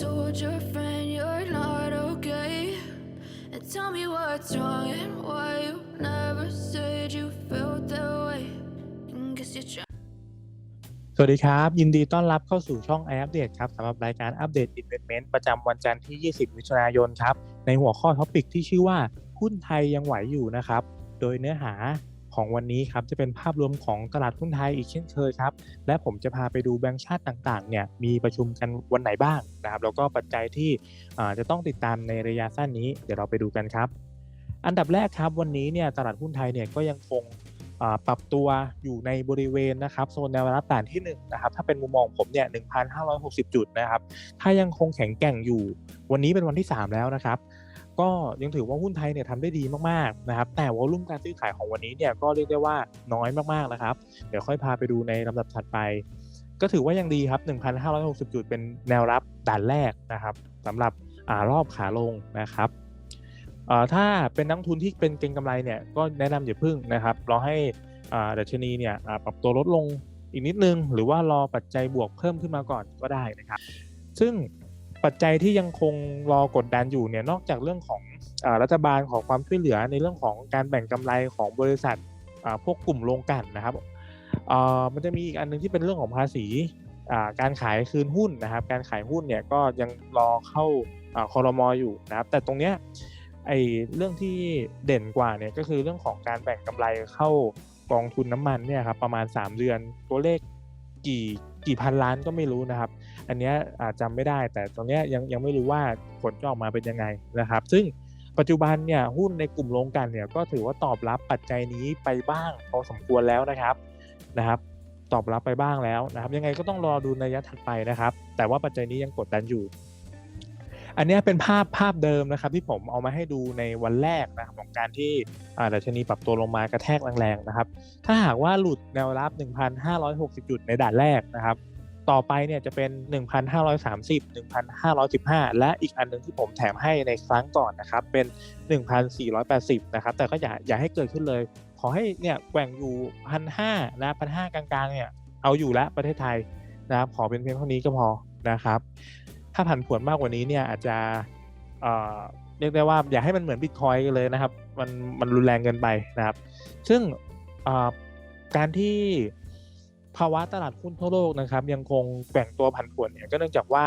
told your friend you're not okay. And tell me what's wrong and why you never said you felt that way. And guess you're trying. สวัสดีครับ ยินดีต้อนรับเข้าสู่ช่องไออัปเดตครับสำหรับรายการอัปเดต Investment ประจำวันจันทร์ที่ 20 มิถุนายนครับ ในหัวข้อท็อปิกที่ชื่อว่า หุ้นไทยยังไหวอยู่นะครับ โดยเนื้อหา ของวันนี้ครับจะเป็นภาพรวมของตลาดหุ้นไทยอีกเช่นเคยครับและผมจะพาไปดูแบงก์ชาติต่างๆเนี่ยมีประชุมกันวันไหนบ้างนะครับแล้วก็ปัจจัยที่จะต้องติดตามในระยะสั้นนี้ เดี๋ยวเราไปดูกันครับ อันดับแรกครับวันนี้เนี่ยตลาดหุ้นไทยเนี่ยก็ยังคงปรับตัวอยู่ในบริเวณนะครับโซนแนวรับต้านที่1นะครับถ้าเป็นมุมมองผมเนี่ย1,560 จุดนะครับถ้ายังคงแข็งแกร่งอยู่ วันนี้เป็นวันที่ 3 แล้วนะครับ ก็ยังถือว่าหุ้นไทยเนี่ยทำได้ดีมากๆนะครับแต่วอลุ่มการซื้อขายของวันนี้เนี่ยก็เรียกได้ว่าน้อยมากๆนะครับ เดี๋ยวค่อยพาไปดูในลำดับถัดไป ก็ถือว่ายังดีครับ 1,560 จุดเป็นแนวรับด่านแรกนะครับสำหรับอรอบขาลงนะครับถ้าเป็นนักทุนที่เป็นเก็งกำไรเนี่ยก็แนะนำอย่าพึ่งนะครับรอให้ดัชนีเนี่ยปรับตัวลดลงอีกนิดนึง หรือว่ารอปัจจัยบวกเพิ่มขึ้นมาก่อนก็ได้นะครับ ซึ่ง ปัจจัยที่ยังคงรอกดดันอยู่เนี่ยนอกจากเรื่องของอรัฐบาลขอความช่วยเหลือในเรื่องของการแบ่งกำไรของบริษัทพวกกลุ่มโรงกันนะครับมันจะมีอีกอันหนึงที่เป็นเรื่องของภาษีการขายคืนหุ้นนะครับ การขายหุ้นเนี่ยก็ยังรอเข้าอคอรมออยู่นะครับ แต่ตรงเนี้ยไอเรื่องที่เด่นกว่าเนี่ยก็คือเรื่องของการแบ่งกำไรเข้ากองทุนน้ำมันเนี่ยครับประมาณ 3 เดือนตัวเลขกี่กี่พันล้านก็ไม่รู้นะครับ อันนี้อาจจำไม่ได้ แต่ตรงนี้ยังยังไม่รู้ว่าผลจะออกมาเป็นยังไงนะครับ ซึ่งปัจจุบันเนี่ยหุ้นในกลุ่มโรงกันเนี่ยก็ถือว่าตอบรับปัจจัยนี้ไปบ้างพอสมควรแล้วนะครับนะครับ ตอบรับไปบ้างแล้วนะครับ ยังไงก็ต้องรอดูในระยะถัดไปนะครับ แต่ว่าปัจจัยนี้ยังกดดันอยู่ อันนี้เป็นภาพภาพเดิมนะครับ ที่ผมเอามาให้ดูในวันแรกนะครับของการที่อ่าดัชนีปรับตัวลงมากระแทกแรงๆนะครับ ถ้าหากว่าหลุดแนวรับ 1,560 จุดในด่านแรกนะครับ ต่อไปเนี่ยจะเป็น 1,530 1,515 และอีกอันหนึงที่ผมแถมให้ในครั้งก่อนนะครับเป็น 1,480 นะครับ แต่ก็อย่าอย่าให้เกิดขึ้นเลย ขอให้เนี่ยแกว่งอยู่ 1,500 นะ 1,500 กลางๆ เนี่ยเอาอยู่แล้วประเทศไทยนะครับขอเป็นเพียงเท่านี้ก็พอนะครับ ถ้าผันผวนมากกว่านี้เนี่ยอาจจะเอ่อเรียกได้ว่าอย่าให้มันเหมือนบิตคอยกันเลยนะครับ มันมันรุนแรงเกินไปนะครับ ซึ่งเอ่อการที่ ภาวะตลาดหุ้นทั่วโลกนะครับยังคงแกว่งตัวผันผวนเนี่ยก็เนื่องจากว่า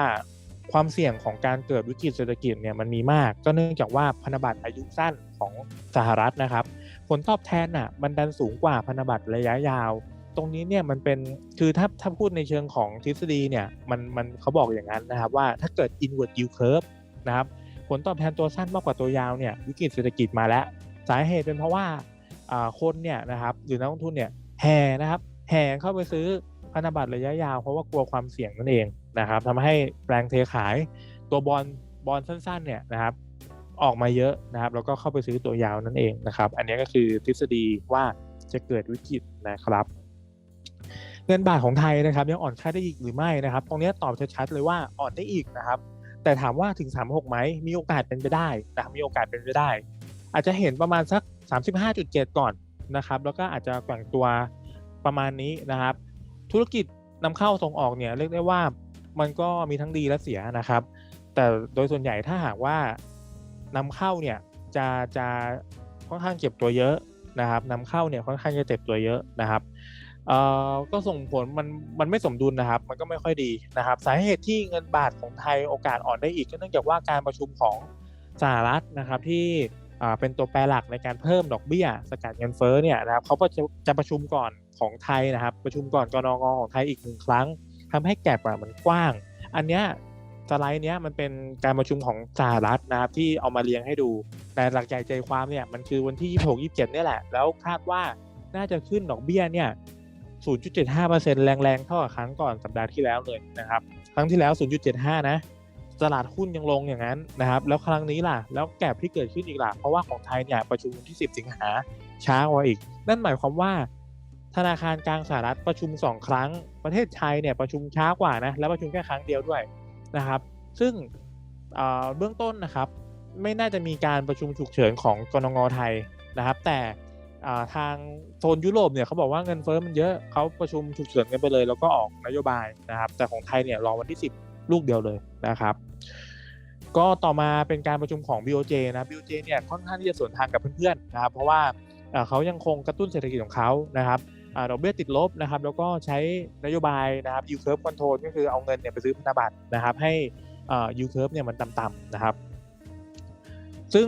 ความเสี่ยงของการเกิดวิกฤตเศรษฐกิจเนี่ยมันมีมาก ก็เนื่องจากว่าพันธบัตรอายุสั้นของสหรัฐนะครับ ผลตอบแทนอะมันดันสูงกว่าพันธบัตรระยะยาว ตรงนี้เนี่ยมันเป็นคือถ้าถ้าพูดในเชิงของทฤษฎีเนี่ยมันมันเขาบอกอย่างนั้นนะครับว่าถ้าเกิด inward yield curve นะครับผลตอบแทนตัวสั้นมากกว่าตัวยาวเนี่ยวิกฤตเศรษฐกิจมาแล้ว สาเหตุเป็นเพราะว่าอ่าคนเนี่ยนะครับหรือนักลงทุนเนี่ยแห่นะครับ แห่เข้าไปซื้อพันธบัตรระยะยาว เพราะว่ากลัวความเสี่ยงนั่นเองนะครับทำให้แรงเทขายตัวบอลบอลสั้นๆเนี่ยนะครับออกมาเยอะนะครับแล้วก็เข้าไปซื้อตัวยาวนั่นเองนะครับ อันนี้ก็คือทฤษฎีว่าจะเกิดวิกฤตนะครับ เงินบาทของไทยนะครับ ยังอ่อนค่าได้อีกหรือไม่นะครับ ตรงนี้ตอบชัดๆเลยว่าอ่อนได้อีกนะครับ แต่ถามว่าถึง 36ไหมมีโอกาสเป็นไปได้นะครับมีโอกาสเป็นไปได้ อาจจะเห็นประมาณสัก 35.7 ก่อนนะครับ แล้วก็อาจจะแกว่งตัว ประมาณนี้นะครับ ธุรกิจนำเข้าส่งออกเนี่ยเรียกได้ว่ามันก็มีทั้งดีและเสียนะครับ แต่โดยส่วนใหญ่ถ้าหากว่านำเข้าเนี่ยจะจะค่อนข้างเก็บตัวเยอะนะครับนำเข้าเนี่ยค่อนข้างจะเจ็บตัวเยอะนะครับเอ่อก็ส่งผลมันมันไม่สมดุลนะครับ มันก็ไม่ค่อยดีนะครับสาเหตุที่เงินบาทของไทยโอกาสอ่อนได้อีกก็เนื่องจากว่าการประชุมของสหรัฐนะครับที่เป็นตัวแปรหลักในการเพิ่มดอกเบี้ย สกัดเงินเฟ้อเนี่ยนะครับเขาก็จะจะประชุมก่อน ของไทยนะครับ ประชุมก่อนกนงของไทยอีกหนึ่งครั้งทำให้แกลบอะมันกว้าง อันเนี้ยสไลด์เนี้ยมันเป็นการประชุมของสหรัฐนะครับที่เอามาเรียงให้ดู แต่หลักใหญ่ใจความเนี่ยมันคือวันที่ 26 27เนี่ยแหละ แล้วคาดว่าน่าจะขึ้นดอกเบี้ยเนี่ย0.75%แรงๆเท่ากับครั้งก่อนสัปดาห์ที่แล้วเลยนะครับ ครั้งที่แล้ว 0.75 นะตลาดหุ้นยังลงอย่างนั้นนะครับ แล้วครั้งนี้ล่ะ แล้วแกลบที่เกิดขึ้นอีกล่ะ เพราะว่าของไทยเนี่ยประชุมที่ 10 สิงหาช้ากว่าอีก นั่นหมายความว่า ธนาคารกลางสหรัฐประชุม 2 ครั้ง ประเทศไทยเนี่ยประชุมช้ากว่านะแล้วประชุมแค่ครั้งเดียวด้วยนะครับ ซึ่งเเบื้องต้นนะครับ ไม่น่าจะมีการประชุมฉุกเฉินของกนงไทยนะครับ แต่ทางโซนยุโรปเนี่ยเขาบอกว่าเงินเฟ้อมันเยอะเขาประชุมฉุกเฉินกันไปเลย แล้วก็ออกนโยบายนะครับ แต่ของไทยเนี่ยรอวันที่ลูกเดียวเลยนะครับ ก็ต่อมาเป็นการประชุมของ BOJ นะ BOJ เนี่ยค่อนข้างที่จะสวนทางกับเพื่อนๆนะครับ เพราะว่าเขายังคงกระตุ้นเศรษฐกิจของเขานะครับ ดอกเบี้ยติดลบนะครับแล้วก็ใช้นโยบายนะครับ yield curve control ก็คือเอาเงินเนี่ยไปซื้อพันธบัตรนะครับ ให้เอ่อ yield curve เนี่ยมันต่ำๆนะครับ ซึ่ง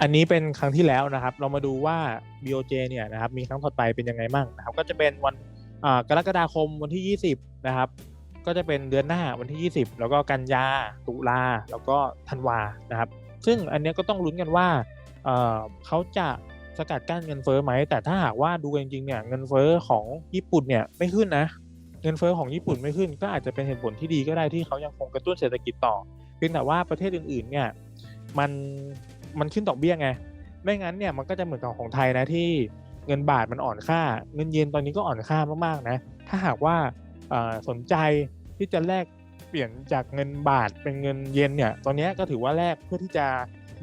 อันนี้เป็นครั้งที่แล้วนะครับ เรามาดูว่า BOJ เนี่ยนะครับมีครั้งถัดไปเป็นยังไงบ้างนะครับ ก็จะเป็นวันกรกฎาคมวันที่ 20 นะครับ ก็จะเป็นเดือนหน้าวันที่ 20 แล้วก็กันยาตุลาแล้วก็ธันวานะครับ ซึ่งอันนี้ก็ต้องลุ้นกันว่าเขาจะ สกัดกั้นเงินเฟ้อไหม แต่ถ้าหากว่าดูจริงๆเนี่ยเงินเฟ้อของญี่ปุ่นเนี่ยไม่ขึ้นนะ เงินเฟ้อของญี่ปุ่นไม่ขึ้น ก็อาจจะเป็นเหตุผลที่ดีก็ได้ที่เขายังคงกระตุ้นเศรษฐกิจต่อเพียงแต่ว่าประเทศอื่นๆเนี่ยมันมันขึ้นดอกเบี้ยไงไม่งั้นเนี่ยมันก็จะเหมือนกับของไทยนะที่เงินบาทมันอ่อนค่า เงินเยนตอนนี้ก็อ่อนค่ามากๆนะถ้าหากว่าสนใจที่จะแลกเปลี่ยนจากเงินบาทเป็นเงินเยนเนี่ยตอนนี้ก็ถือว่าแลกเพื่อที่จะ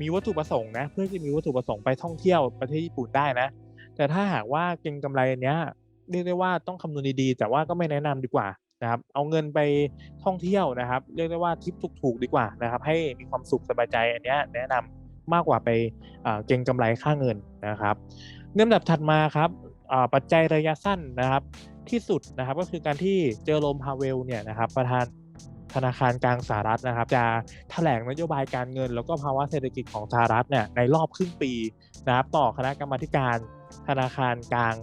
มีวัตถุประสงค์นะ เพื่อที่มีวัตถุประสงค์ไปท่องเที่ยวประเทศญี่ปุ่นได้นะ แต่ถ้าหากว่าเก็งกำไรอันเนี้ยเรียกได้ว่าต้องคำนวณดีๆ แต่ว่าก็ไม่แนะนำดีกว่านะครับ เอาเงินไปท่องเที่ยวนะครับ เรียกได้ว่าทริปถูกๆดีกว่านะครับ ให้มีความสุขสบายใจอันเนี้ยแนะนำมากกว่าไปเก็งกำไรค่าเงินนะครับเนื่องดับถัดมาครับปัจจัยระยะสั้นนะครับที่สุดนะครับก็คือการที่เจอโรมพาเวลเนี่ยนะครับประธาน ธนาคารกลางสหรัฐนะครับ จะแถลงนโยบายการเงิน แล้วก็ภาวะเศรษฐกิจของสหรัฐเนี่ยในรอบครึ่งปีนะครับต่อคณะกรรมาการธนาคารกลาง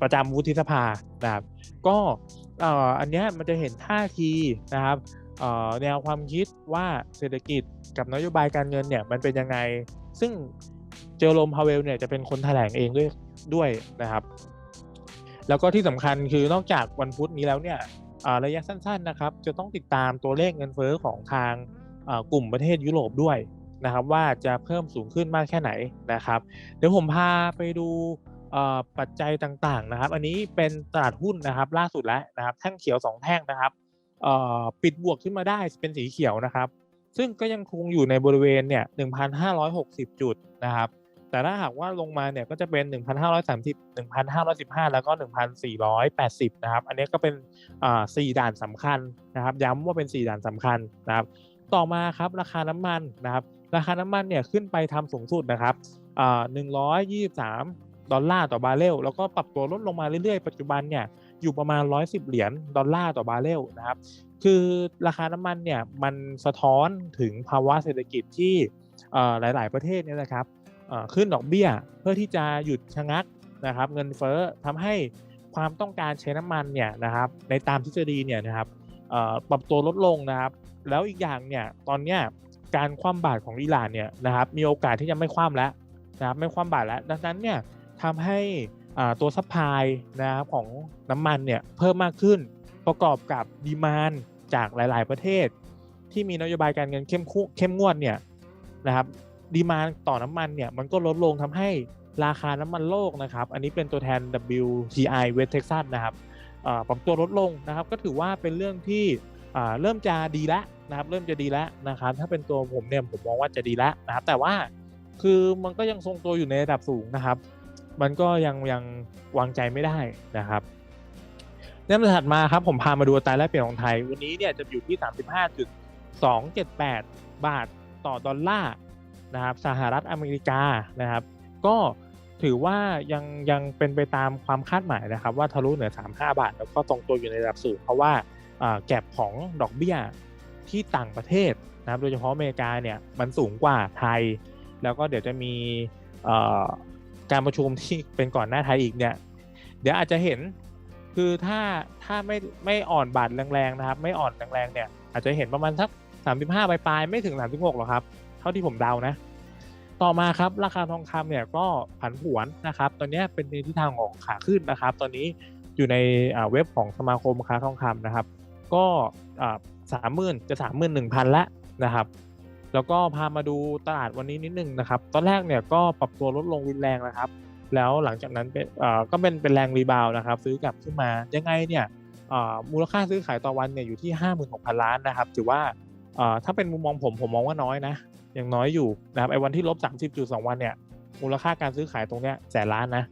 ประจำวุฒิสภานะครับ ก็อันนี้มันจะเห็นท่าทีนะครับแนวความคิดว่าเศรษฐกิจกับนโยบายการเงินเนี่ยมันเป็นยังไง ซึ่งเจอโรมพาเวลเนี่ยจะเป็นคนแถลงเองด้วยด้วยนะครับ แล้วก็ที่สำคัญคือนอกจากวันพุธนี้แล้วเนี่ย ระยะสั้นๆนะครับจะต้องติดตามตัวเลขเงินเฟ้อของทางกลุ่มประเทศยุโรปด้วยนะครับว่าจะเพิ่มสูงขึ้นมากแค่ไหนนะครับเดี๋ยวผมพาไปดูปัจจัยต่างๆนะครับ อันนี้เป็นตลาดหุ้นนะครับล่าสุดแล้วนะครับแท่งเขียว 2 แท่งนะครับปิดบวกขึ้นมาได้เป็นสีเขียวนะครับ ซึ่งก็ยังคงอยู่ในบริเวณเนี่ย1,560 จุดนะครับ แต่ถ้าหากว่าลงมาเนี่ยก็จะเป็น 1,530 1,515 แล้วก็ 1,480 นะครับ อันนี้ก็เป็นอ่ด่านสำคัญนะครับ ย้ำว่าเป็น 4 ด่านสำคัญนะครับ ต่อมาครับราคาน้ำมันนะครับ ราคาน้ำมันเนี่ยขึ้นไปทำสูงสุดนะครับอ่า123 ดอลลาร์ต่อบาร์เรล แล้วก็ปรับตัวลดลงมาเรื่อยๆ ปัจจุบันเนี่ยอยู่ประมาณ 110 เหรียญดอลลาร์ต่อบาร์เรลนะครับ คือราคาน้ำมันเนี่ยมันสะท้อนถึงภาวะเศรษฐกิจที่หลาย ๆ ประเทศเนี่ยนะครับ ขึ้นดอกเบี้ย เพื่อที่จะหยุดชะงักนะครับ เงินเฟ้อทำให้ความต้องการใช้น้ำมันเนี่ยนะครับในตามทฤษฎีเนี่ยนะครับปรับตัวลดลงนะครับ แล้วอีกอย่างเนี่ยตอนเนี้ยการคว่ำบาตรของอิหร่านเนี่ยนะครับมีโอกาสที่จะไม่คว่ำแล้วนะครับไม่คว่ำบาตรแล้วดังนั้นเนี่ยทำให้ตัวซัพพลายนะครับของน้ำมันเนี่ยเพิ่มมากขึ้นประกอบกับดีมานจากหลาย ๆ ประเทศ ที่มีนโยบายการเงินเข้มข้นเข้มงวดเนี่ยนะครับ ดีมาต่อน้ำมันเนี่ยมันก็ลดลงทำให้ราคาน้ำมันโลกนะครับ อันนี้เป็นตัวแทน WTI West Texas นะครับเอ่อปรับตัวลดลงนะครับ ก็ถือว่าเป็นเรื่องที่เริ่มจะดีแล้วนะครับ เริ่มจะดีแล้วนะครับ ถ้าเป็นตัวผมเนี่ยผมมองว่าจะดีแล้วนะครับ แต่ว่าคือมันก็ยังทรงตัวอยู่ในระดับสูงนะครับ มันก็ยังยังวางใจไม่ได้นะครับเรื่องถัดมาครับผมพามาดูอัตราแลกเปลี่ยนของไทย วันนี้เนี่ยจะอยู่ที่ 35.278 บาทต่อดอลลาร์ นะครับสหรัฐอเมริกานะครับ ก็ถือว่ายังยังเป็นไปตามความคาดหมายนะครับ ว่าทะลุเหนือ 35 บาท แล้วก็ตรงตัวอยู่ในระดับสูง เพราะว่าแก็บของดอกเบี้ยที่ต่างประเทศนะครับโดยเฉพาะอเมริกาเนี่ยมันสูงกว่าไทย แล้วก็เดี๋ยวจะมีการประชุมที่เป็นก่อนหน้าไทยอีกเนี่ยเดี๋ยวอาจจะเห็นคือถ้าถ้าไม่ไม่อ่อนบาทแรงๆนะครับ ไม่อ่อนแรงๆเนี่ยอาจจะเห็นประมาณสัก 35ปลายๆไม่ถึง 36หรอกครับาที่ผมเดานะ ต่อมาครับราคาทองคำเนี่ยก็ผันผวนนะครับ ตอนนี้เป็นในทิศทางของขาขึ้นนะครับ ตอนนี้อยู่ในเว็บของสมาคมค้าทองคำนะครับ ก็สามหมื่นจะสามหมื่นหนึ่งพันล้วนะครับ แล้วก็พามาดูตลาดวันนี้นิดนึงนะครับ ตอนแรกเนี่ยก็ปรับตัวลดลงรุนแรงนะครับ แล้วหลังจากนั้นเป็นเอ่อก็เป็นเป็นแรงรีบาวด์นะครับ ซื้อกลับขึ้นมายังไงเนี่ยมูลค่าซื้อขายต่อวันเนี่ยอยู่ที่ 56,000 ล้านนะครับ ถือว่าถ้าเป็นมุมมองผมผมมองว่าน้อยนะ ยังน้อยอยู่นะครับไอ้วันที่ลบ30.2วันเนี่ยมูลค่าการซื้อขายตรงเนี้ยแสนล้านนะ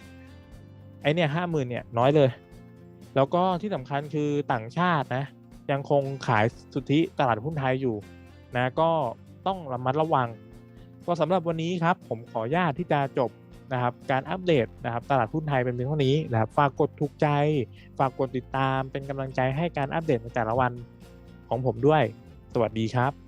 ไอเนี่ยห้าหมื่นเนี่ยน้อยเลย แล้วก็ที่สำคัญคือต่างชาตินะยังคงขายสุทธิตลาดหุ้นไทยอยู่นะก็ต้องระมัดระวัง ก็สำหรับวันนี้ครับผมขออนุญาตที่จะจบนะครับการอัปเดตนะครับตลาดหุ้นไทยเป็นเพียงเท่านี้นะครับฝากกดถูกใจ ฝากกดติดตามเป็นกำลังใจให้การอัปเดตในแต่ละวันของผมด้วย สวัสดีครับ